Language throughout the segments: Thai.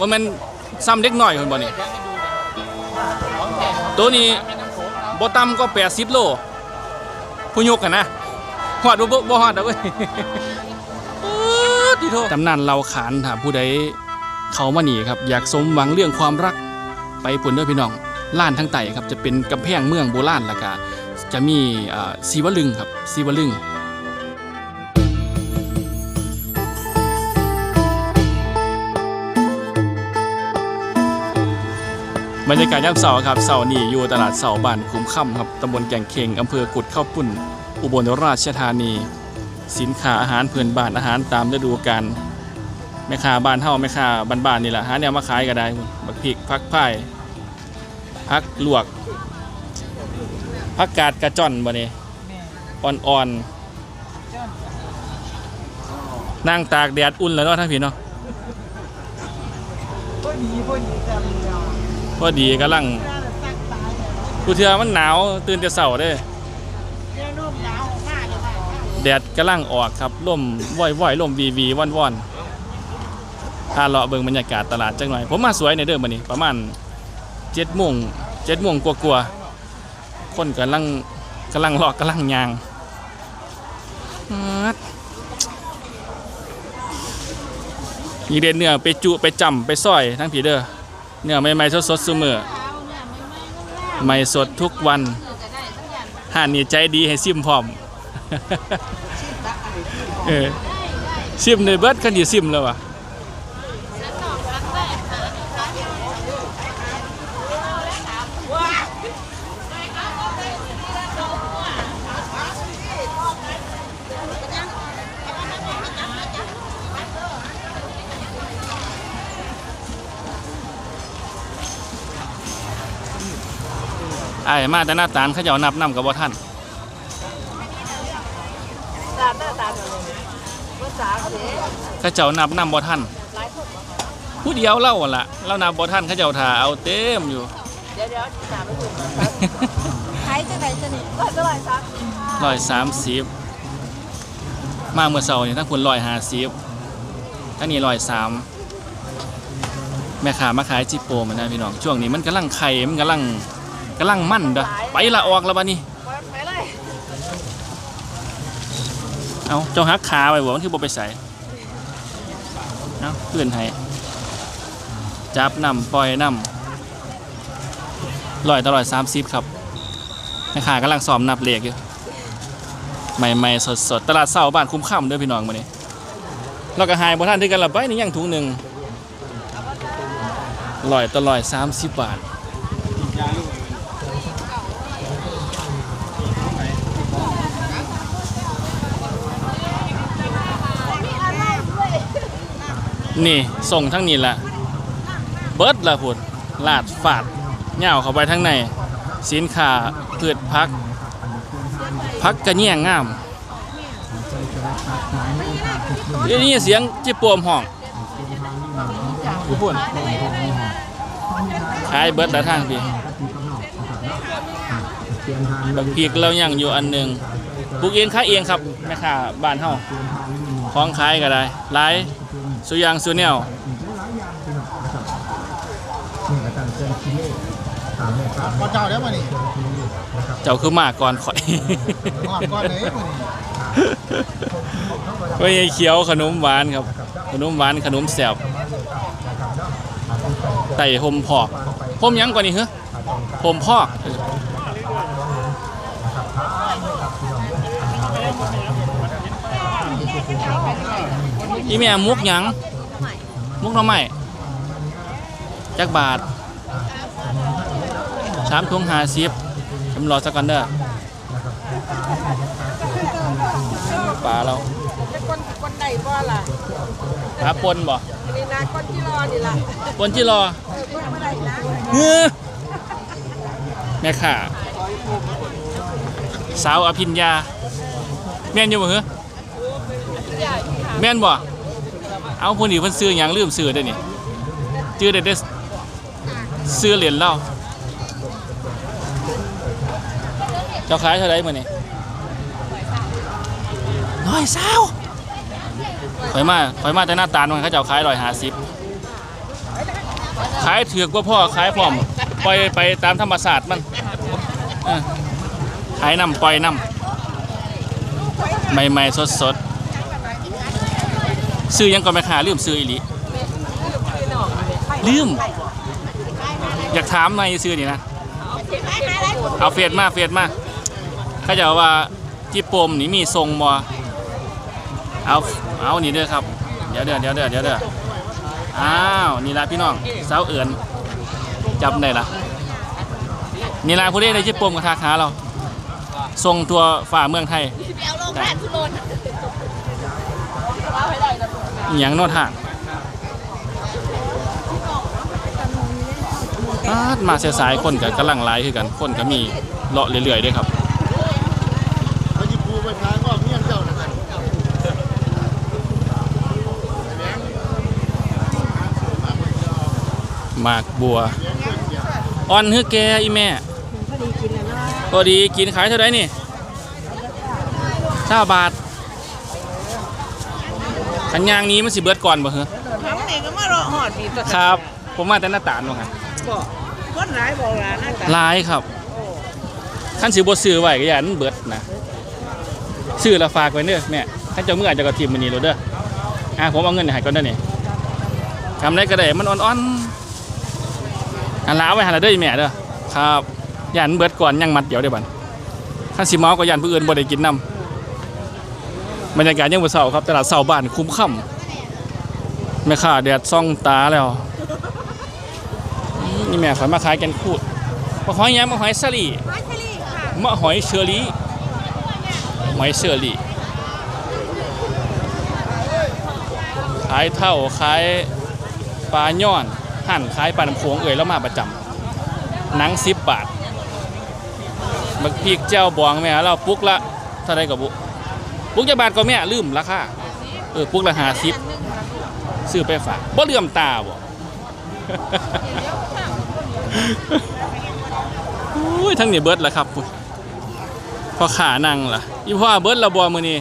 ว่ามันซ้ำเล็กน้อยคนบ่นี่ตัวนี้บ่ต่ำก็80โลผู้ยกกันนะฮอดบ่บ่บ่ฮอดดอกเว้ยป๊าดที่โทษตำนานเราขานถ้าผู้ใดเขามานี่ครับ อยากสมหวังเรื่องความรักไปปุ่นเด้อพี่น้องล้านทั้งไต่ครับจะเป็นกำแพงเมืองโบราณแล้วก็จะมีอ่าศิวลึงครับศิวลึง บรรยากาศยามเสาร์ครับเสาร์นี้อยู่ตลาดเสาบ้านคุ้มค่ำครับตำบลแก่งเข่งอำเภอกุดเข้าวปุ่น อุบลราชธานี สินค้าอาหารเพื่อนบ้านอาหารตามฤดูกาลแม่ค้าบ้านเฮาแม่ค้าบ้านๆนี่แหละหาแนวมาขายก็ได้บักพริกผักพายผักลวกผักกาดกระจ่อนบ่นี่อ่อนๆนั่งตากแดดอุ่นแล้วเนาะทั้งพี่เนาะพอดีพอดีจังเลยอะ พอดีกำลังกูเทือมันหนาวตื่นแต่เช้าเด้วมากเลยแดดกำลังออกครับลมว่อยว่อยๆลมวีวีว่อนว่อนๆพาเลาะเบิ่งบรรยากาศตลาดจังหน่อย ผมมาสวยในเด้อมื้อนี้ประมาณเจ็ดโมงเจ็ดโมงกลัวๆคนกำลังกำลังเลาะกำลังยางอ๊าดมีเด่นเนื้อไปจุไปจำไปซอยทั้งผีเด้อ เนื้อใหม่ๆสดๆซุมื้อใหม่สดทุกวันห่านนี่ใจดีให้ซิมพร้อมเออซิมในเบิดคันที่ซิมแล้ววะ อ้ายมาแต่หน้าตาลเขาเจ้านับน้ำกับบ่ท่านตาหน้าตาแบบนี้ภาษาเสียเขาเจ้านับน้ำบ่ท่านหลายคนผู้เดียวเล่าหั่นล่ะเรานับบ่ท่านเขาเจ้าถ่าเอาเต็มอยู่ เดี๋ยวเดี๋ยวตามไปดูใครจะไหนจะนีว่าจะไหนซักร้อยสามสิบมาเมื่อเสาร์นี่ทั้งคนร้อยห้าสิบทั้งนี้ร้อยสามแม่ค้ามาขายจิโปมันนะพี่น้องช่วงนี้มันกำลังไข่มันกำลัง กำลังมั่นเด้อไปละออกแล้วบ้านี้ไปเลยเอาเจ้าฮักขาไปบอกมันคือบ่ไปใส่เอาเพื่อนให้จับนำปล่อยนำร้อยต่อร้อยสามสิบครับแม่ค้ากำลังซ้อมนับเลขอยู่ใหม่ๆสดๆตลาดเสาบ้านคุ้มค่ำเด้อพี่น้องมื้อนี้เราก็หายบ่ทันที่กันละไปนี่ยังถุงหนึ่งร้อยต่อร้อยสามสิบบาท นี่ส่งทั้งนี้แหละเบิร์ดละพุ่นลาดฝาดเหย่าเข้าไปทั้งในสินค้าพืชพักพักกระเนียงงามเดี๋ยวนี้เสียงจิปวมห้องผู้พูดขายเบิร์ดละทางพี่บักพีกเรายังอยู่อันหนึ่งปลูกเองขาเองครับแม่ค้าบ้านเฮาของขายก็ได้หลาย สุยางสุแนวก่อนเจ้าเดี๋ยวมานี่เจ้าคือมาก่อนข่อยก่อนก่อนเลยมานี่ไม่ใช่เขียวขนมหวานครับ ขนมหวานขนมแซ่บไต่หมพอกหมยังกว่านี้เหรอหมพอก อีแม่มุกหยังมุกหน่อไม้จักบาทสามถุงห้าสิบจำรอสักกันเด้อปลาเราจะคนคนไหนบ่ล่ะหาปนบ่นี่นะคนที่รอนี่ล่ะปนที่รอเออเมื่อไหร่นะเฮ้อแม่ข่าสาวอภิญญาแม่นอยู่บ่เหรอแม่นบ่ เอาผู้นี้เพิ่นซื้อหยังลืมซื้อได้นี่ชื่อได้แต่ซื้อเหรียญเล่าเจ้าขายเท่าไรมื้อนี้ร้อยเศร้าข่อยมาข่อยมาแต่หน้าตาลมันเขาเจ้าขาย150ขายเถือกว่าพ่อขายพร้อมปล่อยไปตามธรรมศาสตร์มันขายนำปล่อยนำใหม่ๆสด ซื้อยังก่อนไหมคะลืมซื้ออีหลีลืม อยากถามในอยซื้อนี่นะ เอาเฟซมาเฟซมาเขาจะว่าที่ปมนี่มีทรงมอเอาเอานี่เด้อครับ เดี๋ยวเด้อเดี๋ยวเด้อเดี๋ยวเด้ออ้าวนี่ละพี่น้องสาวเอื่นจำได้ละนี่ละผู้ใดในที่ปมกับทาขาเราทรงตัวฝ่าเมืองไทยเอาลงแผ่นทุลน อหย่างโนดห่างปาดมาเสียสายคนกับกำลังไลายคือกันคนก็มีเลาะเรื่อยๆด้วยครับเขาหยิบูไปทางก็เมียงเจ้านะครับหมากบัวอ่อนเฮือแกอีแม่พอดีกินขายเท่าไหรนี่เก้าบาท ขันยางนี้มันสิเบิดก่อนบ่เหรอทั้งนี้ก็มารอหอดปีตัวครับ ผมมาแต่หน้าตาลบ่ครับบอกคนหลายบอกหลานนะจ๊ะหลายครับขั้นสิบ่ซื้อไว้ก็อย่ามันเบิดนะซื้อและฝากไว้เด้อแม่ถ้าเจ้ามืออาจจะกระทิมมันนี่โลดเด้ออะผมเอาเงินให้ก่อนเด้อนี่ทำได้ก็ได้มันอ่อนๆอันลาไว้หันละเด้ออีแม่เด้อครับย่านมันเบิดก่อนยังมัดเดี๋ยวเด้อบัดขั้นสิเมาก็ย่านผู้อื่นบ่ได้กินนํ บรรยากาศยังบ่เศร้าครับตลาดเศร้าบ้านคุ้มค่ำแม่ค้าแดดซ่องตาแล้วอืมนี่แม่ขอยมาขายแกันคูดมาหอยหยังมาหอยสลีไม้ชลีค่ะมะหอยเชอรี่หอยเชอรี่ขายเท่าขายปลาย่อนหั่นขายปลาน้ำโขงเอ่ยแล้วมาประจำหนังสิบบาทบักพริกเจ้าบองแม่เราปุกละเท่าไรกับบุ ปุกจะบาทก็แม่ลืมราคาเออปุกละหาสิบซื้อไปฝากบ่เลื่อมตาบ่อุ้ยทั้งนี้เบิร์ดแล้วครับพุ่นพอขานั่งล่ะอีพ่อเบิร์ดและบ่มื้อนี้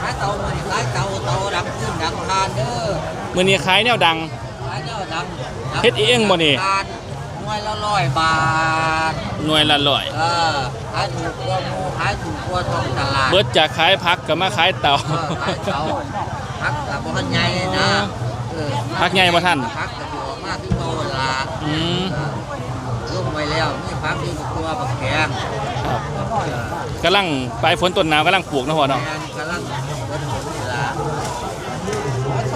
ขายเตามาขายเตาเตาดังขึ้นดังทานเด้อมื้อนี้ขายแนวดังขายเจ้าดังเฮ็ดเองบ่นี่ทา นหน่วยละร้อยบาท หน่วยละร้อยเออขายถูกกว่าหมูขายถูกกว่าท้องตลาดเบิร์ดจากขายผักก็มาขายเต่า เออขายเตาพักกับบ่ทันใหญ่นะเออพักใหญ่บ่ทันพักกับตัวมากที่โตละอืมลงไว้แล้วมีพักที่ตัวบักแกงครับกำลังปลายฝนต้นหนาวกำลังปลูกเนาะพ่อแกเนาะงกำลังเบิดผลนี่ละ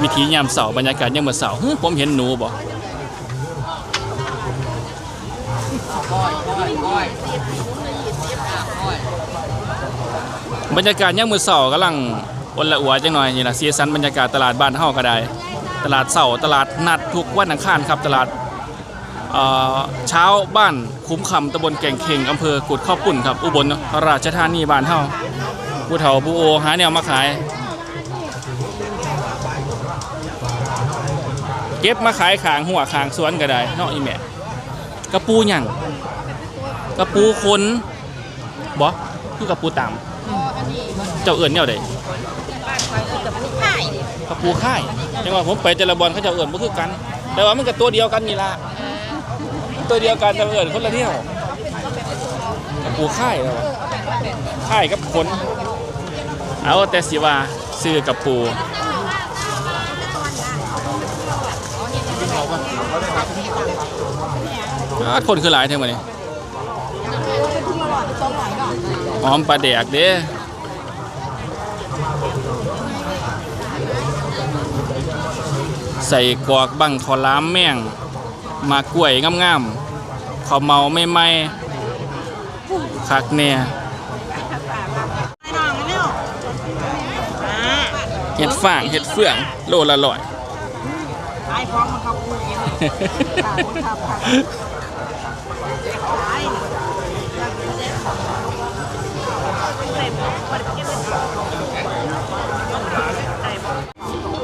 วิถียามเสาร์บรรยากาศยามมื้อเสาร์ฮึผมเห็นหนูบ่ ก้อยก้อยก้อยก้อย บรรยากาศย่ามมื้อเสาร์กำลังอนละอัวจังหน่อยนี่ล่ะสียสันบรรยากาศตลาดบ้านเฮาก็ได้ ตลาดเสาร์ตลาดนัดทุกวันอังคารครับตลาดเช้าบ้านคุ้มคำตำบลแก่งเข่งอำเภอกุดข้าวปุ่นครับ อุบลราชธานีบ้านเฮาผู้เฒ่าผู้โอหาแนวมาขาย เก็บมาขายขางหัวขางสวนก็ได้เนาะอีแม่กระปูหยัง กระปูคนบ่คือกระปูตามเจ้าเอิ้นแนวใดไข่ดิกระปูค่ายจังหวะผมไปแต่ละบอลเขาเจะเอิ้นบ่คือกัน แต่ว่ามันก็ตัวเดียวกันนี่ล่ะตัวเดียวกันแต่ว่าเอิ้นคนละเที่ยวกระปูค่ายแล้ววะค่ายกับคนเอาแต่สิว่าซื้อกระปูอ้าคนคือหลายเท่าไหร่ หอมปลาแดกเด้ใส่กรอกบังขอล้ามแม่ง มากล้วยงามๆข้าวเมาไม่ไหม่คักเนี่ยไอ้น้องเร็วอ่าเห็ดฝ่างเห็ดเฟือง โลละร้อยขายของมันเขาคุยกันเลยขาย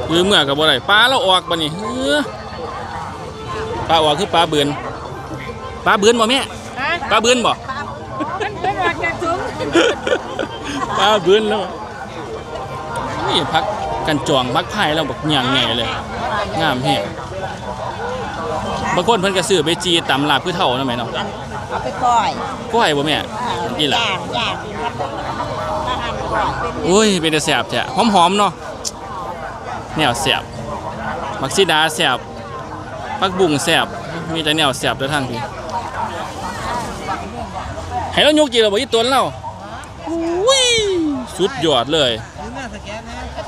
หรือเมื่อกับบ่ได้ปลาเราออกบ่นี่เฮ้อปลาออกคือปลาเบือนปลาเบือนบ่แม่ปลาเบือนบ่มันเป็นว่าจะถึงปลาเบือนแล้วนี่พักกันจองพักไผ่เราบอกอย่างไงเลยงามแฮงบางคนเพิ่นก็ซื้อไปจีตำลาบคือเท่านั่นแหมเนาะเอาไปก้อยก้อยบ่แม่นี่แหละย่างย่างรับอาหารก้อยเป็นอุ้ยเป็นแต่แซ่บแท้หอมๆเนาะ แนวแซ่บมักซิดาแซ่บปักบุ้งแซ่บมีแต่แนวแซ่บเด้อทางพี่ให้เรายกจีเราบ่อีตนเราอุ้ยสุดยอดเลย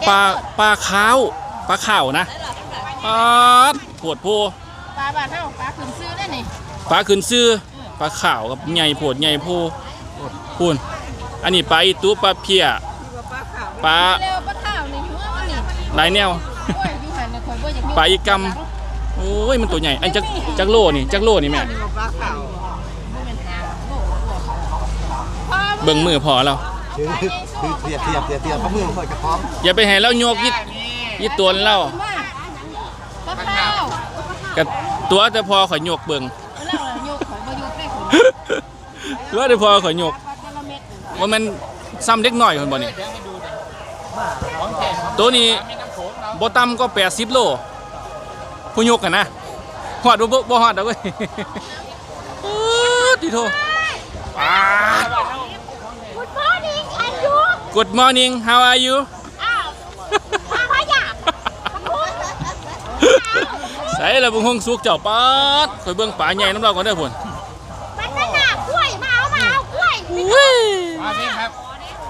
ปลาปลาขาวปลาขาวนะปลาดโพดโพปลาบ้านเฮาปลาขึ้นซื้อได้นี่ปลาขึ้นซื้อปลาขาวกับใหญ่โพดใหญ่โพพูนอันนี้ปลาอีตูปลาเพียปลา หลายแนวโอ้ยอยู่หันน่ะข่อยบ่อยากมีปลาอีกำโอ้ยมันตัวใหญ่อันจักจักโลนี่จักโลนี่แม่เบิ่งมือพอแล้วถือเทียบเทียบเทียบเทียบพระมือค่อยกระพร้อมอย่าไปให้เราโยกยิดยิดตัวเรามาปลาข้าวกับตัวแต่พอข่อยโยกเบิ่งแล้วน่ะยกข่อยบ่ยกได้ข่อยตัวแต่พอข่อยโยกม็ดนี่ว่ามันซ้ำเล็กน้อยคนบ่นี่ตัวนี้ บ่ต่ำก็80โลผู้โยกกันนะฮอดบ่บ่บ่ฮอดดอกเว้ยอ๊ดดิโทปาด Good morning and you Good morning how are you อ้าวมาพะยาใส่ละบุงฮงสุกเจ้าปาดคอยเบิ่งป่าใหญ่น้ำเราก่อนเด้อพุ่นมันนั่นน่ะกล้วยมาเอามาเอากล้วยอุ้ยมาพี่ครับ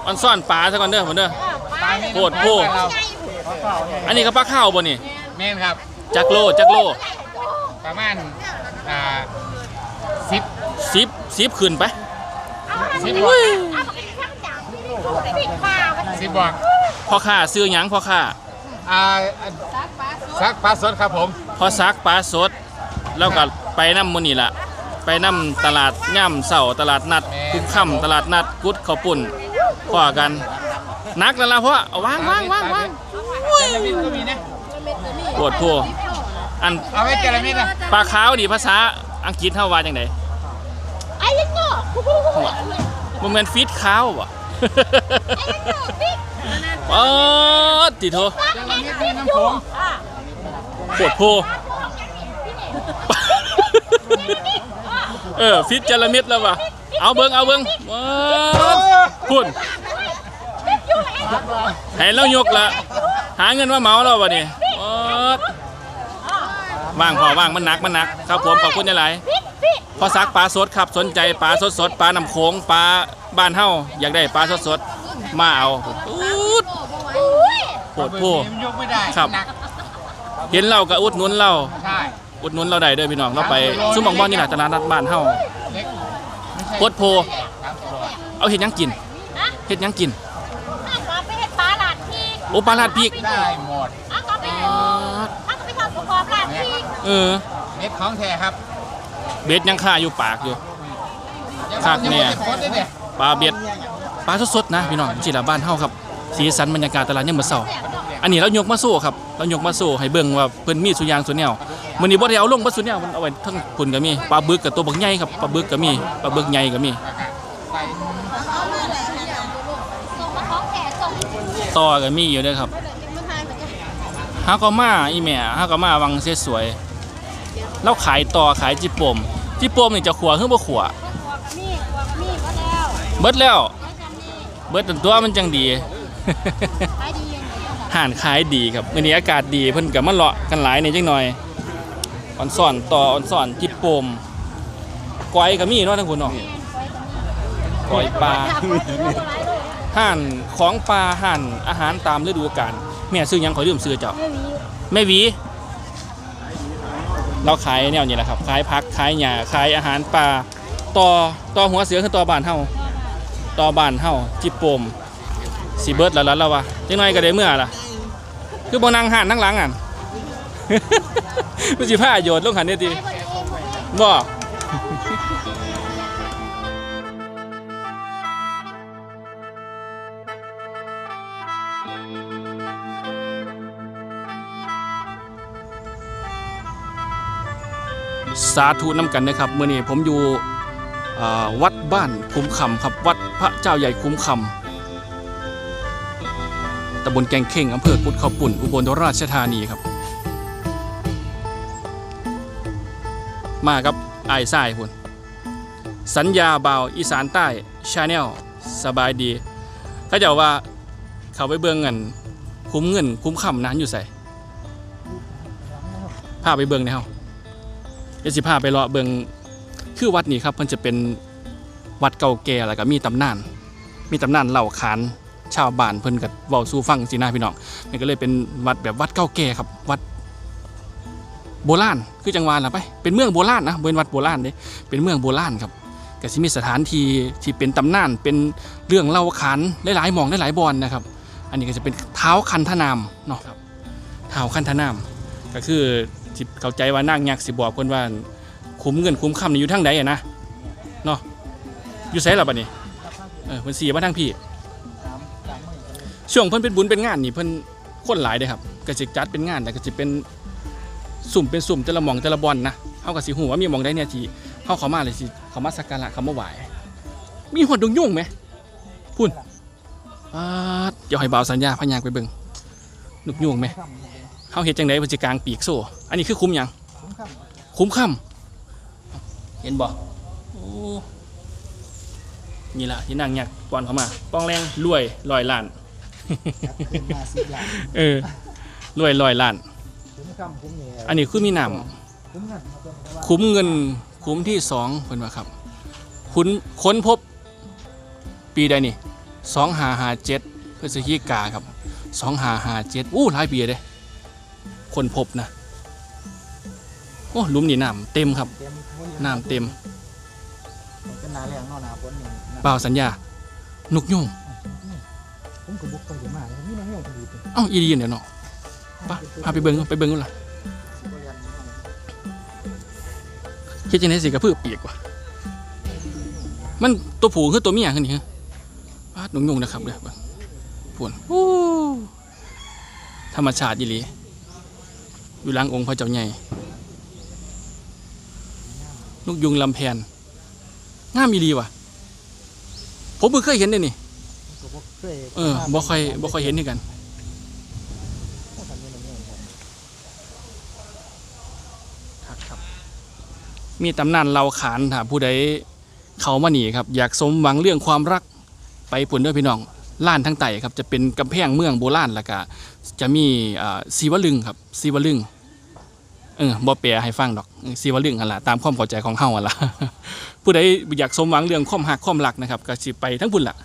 อันซ่อนป่าซะก่อนเด้อพุ่นเด้อปลาโพดโพด อันนี้ก็ปลาข้าวบ่นี่แม่นครับ จักโลจักโลประมาณอ่าสิบสิบสิบขึ้นไปสิบบอกเอาไปข้างจับที่นี่ดูสิปลามันสิบบอกพ่อค้าซื้อหยังพ่อค้าอ่าซักปลาสดซักปลาสดครับผมพ่อซักปลาสด แล้วก็ไปน้ำมื้อนี่ล่ะ ไปน้ำตลาดย่ำเสาร์ตลาดนัดคุกค่ำตลาดนัดกุดข้าวปุ่นพ่อกันนักแล้วล่ะพ่อเอาวางวางวางวาง จระมิดก็มีนะเม็ดก็มีปวดพัวอันเอาไว้จระมิดนะปลาขาวนี่ภาษาอังกฤษเฮาว่าจังไดไอ้ยังเงาะบ่แม่นฟีดขาวบ่ป๊อดติโทจระมิดมีน้ำผงปวดโพเออฟิตจาระมิดแล้วว่ะเอาเบิ่งเอาเบิ่งว้าวพุ่นให้เรายกละ หาเงินมาเหมาเราบ่นี่ป๊อดว่างพอว่างมันหนักมันหนักครับผมขอบคุณหลายๆพอซักปลาสดครับสนใจปลาสดสดๆปลาน้ำโขงปลาบ้านเฮาอยากได้ปลาสดสดๆมาเอาอูดปวดโพมันยกไม่ได้ครับหนักเห็นเราก็อุดหนุนเราใช่อุดหนุนเราได้เด้อพี่น้องเราไปซุ่มบองบอนนี่แหละตลาดนัดบ้านเฮาเล็กไม่ใช่โคตรโพครับเอาเห็ดหยังกินเห็ดหยังกิน มาไปเห็ดปลาหลาดที่ โอปลาลาดพริกได้หมดเอาก็ไปเอาก็ไปทำประกอบหลาดที่เออ เม็ดของแท้ครับเบ็ดยังค่าอยู่ปากอยู่ยังครับยังเนี่ยไม่ได้โพสต์เลยเนี่ยปลาเบ็ดปลาสดๆนะพี่น้องสิละบ้านเฮาครับ สีสันบรรยากาศตลาดยามมื้อเช้าอันนี้เรายกมาสู้ครับเรายกมาสู้ให้เบิ่งว่าเพิ่นมีสุอยางสุแนวมื้อนี้บ่ได้เอาลงบ่สุแนวมันเอาไว้ทั้งพุ่นก็มีปลาบึกกับตัวบักใหญ่ครับปลาบึกก็มีปลาบึกใหญ่ก็มี ใส่ ส่งมาของแก่ส่ง ต่อก็มีอยู่ด้อครับฮาก็มาอีแม่ฮาก็มาวังเสวยๆเราขายต่อขายจิปมจิปมนี่จะขัวคือบ่ขัวมีมีก็แล้วเบิดแล้ว เบิดตัวมันจังดีขายดียังห่านขายดีครับมื้อนี้อากาศดีเพิ่นก็มาเลาะกันหลายนี่จังหน่อยออนซ่อนต่อออนซ่อนจิปมก้อยก็มีเนาะทั้งคุณเนาะก้อยปลา ห่านของปลาห่านอาหารตามฤดูกาลแม่ซื้อหยังขอลืมซื้อเจ้าแม่หวี เราขายแนวนี้แหละครับขายพักขายหญ้าขายอาหารปลาต่อต่อหัวเสือคือต่อบานเฮาต่อบานเฮาจิบโปมสีเบิร์ดแล้วล่ะเราวะจังหน่อยก็ได้เมื่อล่ะ คือบ่นั่งหันนั่งหลังอะ มันสิผ้าโยนลงหันเนี่ติบ่ สาธุน้ำกันนะครับเมื่อนี้ผมอยู่วัดบ้านคุ้มคำครับวัดพระเจ้าใหญ่คุ้มคำตำบลแกงเข่งอำเภอกุดขาวปุ่นอุบลราชธานีครับ มากับไอ้ายทรายพุ่นสัญญาเบาอีสานใต้ชาแนลสบายดีเขาจะว่าเขาไปเบิ่งเงินคุ้มเงินคุ้มคำนั้นอยู่ใส่พาไปเบิ่งในเฮา เดี๋ยวสิพาไปเลาะเบิงคือวัดนี้ครับมันจะเป็นวัดเก่าแก่แล้วก็มีตำนาน มีตำนานเล่าขานชาวบ้านเพิ่นกับเว้าสู่ฟังสินะพี่น้องนี่ก็เลยเป็นวัดแบบวัดเก่าแก่ครับวัดโบราณคือจังหวัดละไปเป็นเมืองโบราณนะเป็นวัดโบราณเด้เป็นเมืองโบราณครับก็สิมีสถานที่ที่เป็นตำนานเป็นเรื่องเล่าขานหลายๆหมองหลายๆบอนนะครับ อันนี้ก็จะเป็นเท้าคันธนามเนาะครับเท้าคันธนามก็คือ เข้าใจว่านางยักษ์สิบอกเพิ่นว่าคุ้มเงินคุ้มคำนี่อยู่ทางใดอะนะเนาะอยู่ไสล่ะบัดนี้เออเพิ่นสีมาทางพี่ช่วงเพิ่นเป็นบุญเป็นงานนี่เพิ่นคนหลายเด้ครับก็สิจัดเป็นงานแต่ก็สิเป็นสุ่มเป็นสุ่มแต่ละหมองแต่ละบอลนะเขากับสิหูว่ามีหมองได้เนี่ยที่เขาเขามาเลยสิเขามาสักการะเขามาไหวมีหัวดงยุ่งไหมพุ่นอ่าเดี๋ยวให้บ่าวสัญญาพญากไปเบิ่งนุกยุ่งไหม เขาเห็ดจังไดเพิ่นสิกลางปีกโซ่ อันนี้คือคุ้มหยังคุ้มค่ำเห็นบ่โอ้นี่ล่ะที่นั่งยักษ์ปอนเขามา ป้องแรงรวยลอยล้านขึ้นมาสิบอย่างเออรวยลอยล้านคุ้มคำคุ้มเหนียวอันนี้คือมีน้ำคุ้มเงินครับเพื่อนแต่ว่าคุ้มเงินคุ้มที่สองเพิ่นว่าครับ คุณค้นพบปีใดนี่สองหาหาเจ็ดพฤศจิกาครับสองหาหาเจ็ดอู้หลายปีเลย คนพบนะโอ้หลุมนี่น้ำเต็มครับเต็มมื้อน้ำเต็มเป็นนาแรงเนอกนาฝนนี่นะเปล่าสัญญา นุกยุ่งผมก็บุกไปเดี๋ยวมาเลยมีน้องเงี้ยพอดีเลยเอ้าอีดีเดี๋ยวเนาะไปพาไปเบิ้งไปเบิ้งกันล่ะคิดจังไดสิกระพือเปียกว่ะมันตัวผูคือตัวเมียขึ้นนี่ฮะปาดนุกยุ่งนะครับเด้อเบิ่งปวนโอ้ธรรมชาติอีหลี อยู่หลังองค์พระเจ้าใหญ่นกยุงลำแพนงามอีหลีว่ะ ผมเพิ่งเคยเห็นเลยนี่เออบ่ค่อยบ่ค่อยเห็นนี่กันบ่ทันมีน้องเงี้ยครับครับมีตำนานเล่าขานถ้าผู้ใดเขามาหนีครับ อยากสมหวังเรื่องความรักไปผลด้วยพี่น้อง ล้านทั้งไต่ครับจะเป็นกำแพงเมืองโบราณแล้วก็จะมีศิวลึงครับศิวลึงเออบ่แปลให้ฟังดอกศิวลึงหั่นล่ะตามความเข้าใจของเฮาหั่นล่ะผู้ใดอยากสมหวังเรื่องความรักความรักนะครับก็สิไปทั้งพุ่นล่ะ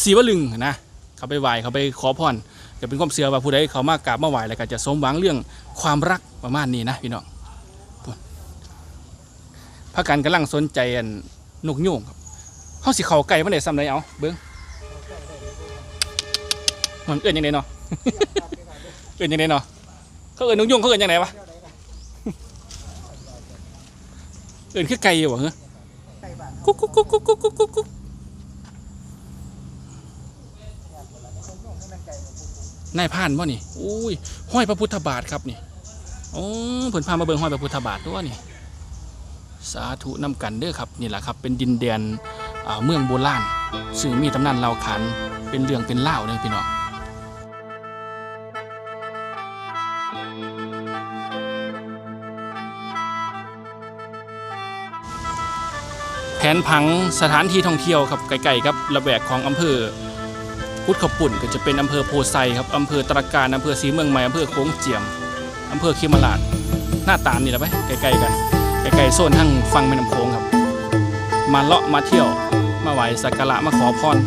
ศิวลึงนะเขาไปไหว้เขาไปขอพรก็เป็นความเชื่อว่าผู้ใดเขามากราบมาไหว้แล้วก็จะสมหวังเรื่องความรักประมาณนี้นะพี่น้องพากันกำลังสนใจนนกยูงครับเฮาสิเขาไก่บ่ได้ซ้ำใดเอาเบิ่ง มันเอื่นยังไงเนาะ เอื่นยังไงเนาะ เขาเอื่นนุ่งยุ่งเขาเอื่นยังไงวะ เอื่นคือไก่เหรอเฮ้ยกุ๊กกุ๊กกุ๊กกุ๊กกุ๊กกุ๊กกุ๊กนายผ่านบ่นี่ อุ้ย ห้อยพระพุทธบาทครับนี่ โอ้เพิ่พามาเบิ่งห้อยพระพุทธบาทด้วยนี่ สาธุนำกันเด้อครับ นี่แหละครับ เป็นดินแดนเมืองโบราณซึ่งมีตำนานเล่าขัน เป็นเรื่องเป็นเล่าเลยพี่น้องแผนผังสถานที่ท่องเที่ยวครับไกลๆครับระแวกของอำเภอพุทธขปุ่นก็จะเป็นอำเภอโพไซครับอำเภอตรการอำเภอศรีเมืองใหม่อำเภอโค้งเจียมอำเภอคิมราดหน้าตามนี่แหละไปใกลๆกันไกลๆโซนทั้งฟังแม่น้ำโขงครับ มาเลาะมาเที่ยว มาไหวสักการะมาขอพร